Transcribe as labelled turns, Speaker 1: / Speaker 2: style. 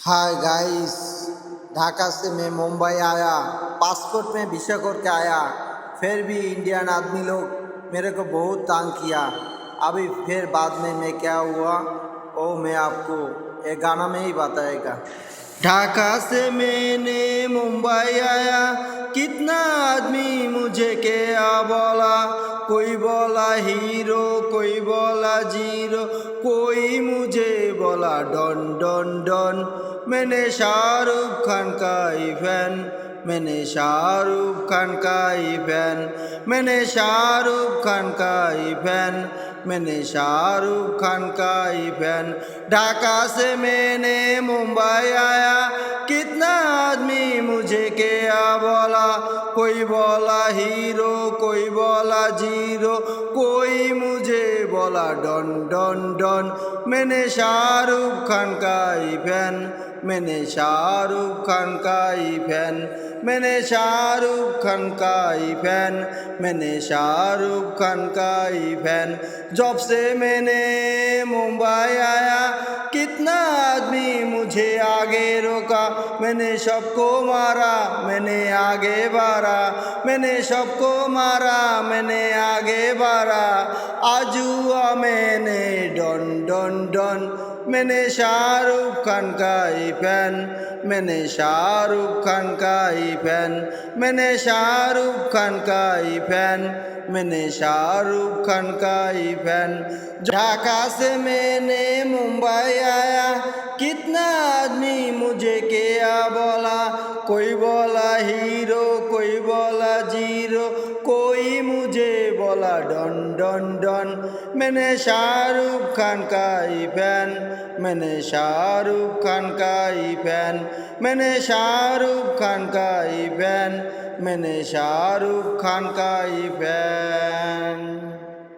Speaker 1: Hi guys Dhaka से मैं मुंबई आया पासपोर्ट में विषय करके आया फिर भी इंडियन आदमी लोग मेरे को बहुत तंग किया अभी फिर बाद में मैं क्या हुआ ओ मैं आपको एक गाना में ही बताएगा ढाका से मैंने मुंबई आया कितना आदमी मुझे क्या बोला कोई बोला हीरो कोई बोला जीरो कोई मुझे বলা ডন ডন ডন। মেনে শাহরুখ খান কাই ফ্যান, মেনে শাহরুখ খান কাই ফ্যান। মেনে শাহরুখ খান কাই ফ্যান, মেনে শাহরুখ খান কাই ফ্যান। ঢাকা সে মেনে মুম্বাই আয়া कितना আদমি মুঝে কে बोला কই বলা হিরো, কই বলা জিরো? কই মু গলা ডন ডন ডন। মেনে শাহরুখ খান কাই ফ্যান, মেনে শাহরুখ খান কাই ফ্যান। মেনে শাহরুখ খান কাই ফ্যান, মেনে শাহরুখ খান কাই ফ্যান। জবসে মেনে মুম্বাই मैंने सबको मारा, मैंने आगे बारा। मैंने सबको मारा, मैंने आगे बारा। आज हुआ मैंने डॉन डॉन डॉन। मैंने शाहरुख खान का ही फ़ैन। मैंने शाहरुख खान का ही फ़ैन। मैंने शाहरुख खान का ही फ़ैन। मैंने शाहरुख खान का ही फ़ैन। ढाका से मैंने मुंबई आया। कितना আদমি মুঝে কে বলা কই বলা হিরো, কই বলা জিরো? কই মুঝে বলা ডন ডন ডন? মেনে শাহরুখ খান কাই ফ্যান? মেনে শাহরুখ খান কাই ফ্যান? মেনে শাহরুখ খান কাই ফ্যান? মেনে শাহরুখ খান কাই ফ্যান?